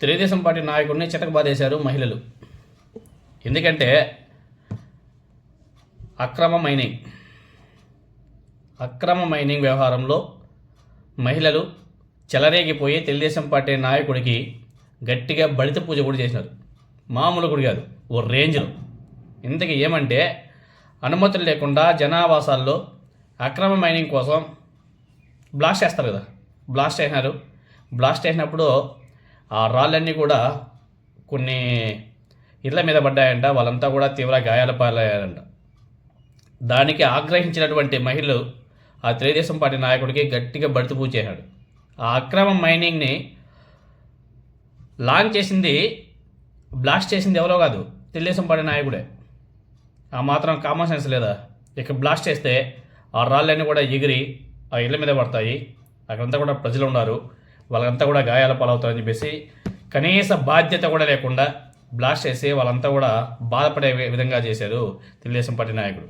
Telugu Desam party నాయకుడిని చితకబాదేశారు మహిళలు. ఎందుకంటే అక్రమ మైనింగ్ అక్రమ మైనింగ్ వ్యవహారంలో మహిళలు చెలరేగిపోయి తెలుగుదేశం పార్టీ నాయకుడికి గట్టిగా బడిత పూజ కూడా చేసినారు. మామూలు కూడా కాదు ఓ రేంజ్లో. ఇంతకీ ఏమంటే అనుమతులు లేకుండా జనావాసాల్లో అక్రమ మైనింగ్ కోసం బ్లాస్ట్ చేస్తారు కదా. బ్లాస్ట్ చేసినారు. బ్లాస్ట్ చేసినప్పుడు ఆ రాళ్ళన్నీ కూడా కొన్ని ఇళ్ళ మీద పడ్డాయంట. వాళ్ళంతా కూడా తీవ్ర గాయాల పాలయ్యారంట. దానికి ఆగ్రహించినటువంటి మహిళలు ఆ తెలుగుదేశం పార్టీ నాయకుడికి గట్టిగా బడిత చేశాడు ఆ అక్రమ మైనింగ్ని లాంచ్ చేసింది బ్లాస్ట్ చేసింది ఎవరో కాదు తెలుగుదేశం పార్టీ నాయకుడే. ఆ మాత్రం కామన్ సెన్స్ లేదా? ఇక బ్లాస్ట్ చేస్తే ఆ రాళ్ళన్నీ కూడా ఎగిరి ఆ ఇళ్ళ మీద పడతాయి. అక్కడంతా కూడా ప్రజలు ఉన్నారు వాళ్ళంతా కూడా గాయాల పాలవుతారని చెప్పేసి కనీస బాధ్యత కూడా లేకుండా బ్లాస్ట్ చేసి వాళ్ళంతా కూడా బాధపడే విధంగా చేశారు తెలుగుదేశం పార్టీ నాయకుడు.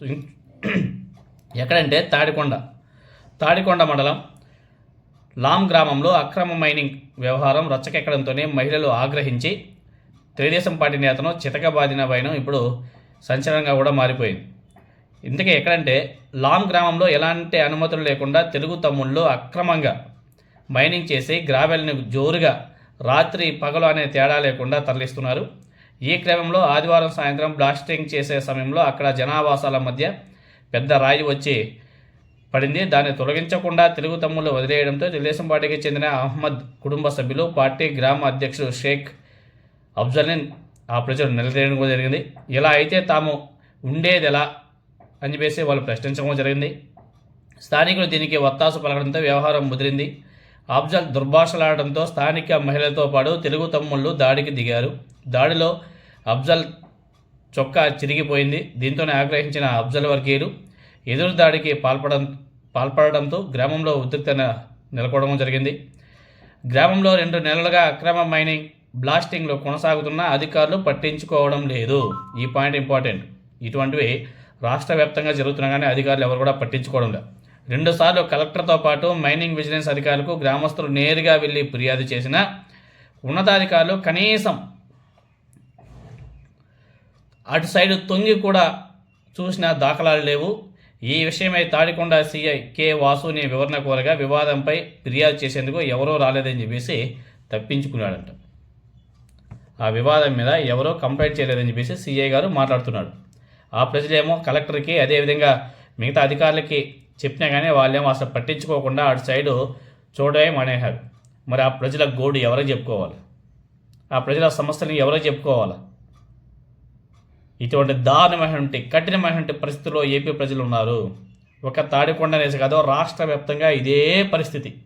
ఎక్కడంటే తాడికొండ. తాడికొండ మండలం లామ్ గ్రామంలో అక్రమ మైనింగ్ వ్యవహారం రచ్చకెక్కడంతోనే మహిళలు ఆగ్రహించి తెలుగుదేశం పార్టీ నేతను చితకబాదిన వైనం ఇప్పుడు సంచలనంగా కూడా మారిపోయింది. ఇంతకీ ఎక్కడంటే లామ్ గ్రామంలో ఎలాంటి అనుమతులు లేకుండా తెలుగు తమ్ముళ్ళు అక్రమంగా మైనింగ్ చేసి గ్రావెల్ని జోరుగా రాత్రి పగలు అనే తేడా లేకుండా తరలిస్తున్నారు. ఈ క్రమంలో ఆదివారం సాయంత్రం బ్లాస్టింగ్ చేసే సమయంలో అక్కడ జనావాసాల మధ్య పెద్ద రాయి వచ్చి పడింది. దాన్ని తొలగించకుండా తెలుగు తమ్ముళ్ళు వదిలేయడంతో తెలుగుదేశం పార్టీకి చెందిన అహ్మద్ కుటుంబ సభ్యులు పార్టీ గ్రామ అధ్యక్షుడు షేక్ అఫ్జలిన్ ఆ ప్రజలు నిలదీయడం కూడా జరిగింది. ఇలా అయితే తాము ఉండేది ఎలా అని చెప్పేసి వాళ్ళు ప్రశ్నించడం జరిగింది. స్థానికులు దీనికి వత్తాసు పలకడంతో వ్యవహారం ముదిరింది. అఫ్జల్ దుర్భాషలాడడంతో స్థానిక మహిళలతో పాటు తెలుగు తమ్ముళ్ళు దాడికి దిగారు. దాడిలో అఫ్జల్ చొక్కా చిరిగిపోయింది. దీంతోనే ఆగ్రహించిన అఫ్జల్ వర్గీయులు ఎదురు దాడికి పాల్పడం పాల్పడడంతో గ్రామంలో ఉద్రిక్తత నెలకొనడం జరిగింది. గ్రామంలో రెండు నెలలుగా అక్రమ మైనింగ్ బ్లాస్టింగ్లు కొనసాగుతున్న అధికారులు పట్టించుకోవడం లేదు. ఈ పాయింట్ ఇంపార్టెంట్. ఇటువంటివి రాష్ట్ర వ్యాప్తంగా జరుగుతున్నా కానీ అధికారులు ఎవరు కూడా పట్టించుకోవడం లేదు. రెండుసార్లు కలెక్టర్తో పాటు మైనింగ్ విజిలెన్స్ అధికారులకు గ్రామస్తులు నేరుగా వెళ్ళి ఫిర్యాదు చేసినా ఉన్నతాధికారులు కనీసం అటు సైడ్ తొంగి కూడా చూసిన దాఖలాలు లేవు. ఈ విషయమై తాడికొండ సీఐ కె వాసుని వివరణ కోరగా వివాదంపై ఫిర్యాదు చేసేందుకు ఎవరో రాలేదని చెప్పేసి తప్పించుకున్నాడంట. ఆ వివాదం మీద ఎవరో కంప్లైంట్ చేయలేదని చెప్పేసి సీఐ గారు మాట్లాడుతున్నాడు ఆ ప్రజలేమో కలెక్టర్కి అదేవిధంగా మిగతా అధికారులకి చెప్పినా కానీ వాళ్ళేమో అసలు పట్టించుకోకుండా అటు సైడు చూడమే మానేశారు. మరి ఆ ప్రజల గోడు ఎవరో చెప్పుకోవాలి? ఆ ప్రజల సమస్యలను ఎవరో చెప్పుకోవాలి? ఇటువంటి దారుణమైనటువంటి కఠినమైనటువంటి పరిస్థితుల్లో ఏపీ ప్రజలు ఉన్నారు. ఒక తాడికొండ అనేసి కాదు రాష్ట్ర వ్యాప్తంగా ఇదే పరిస్థితి.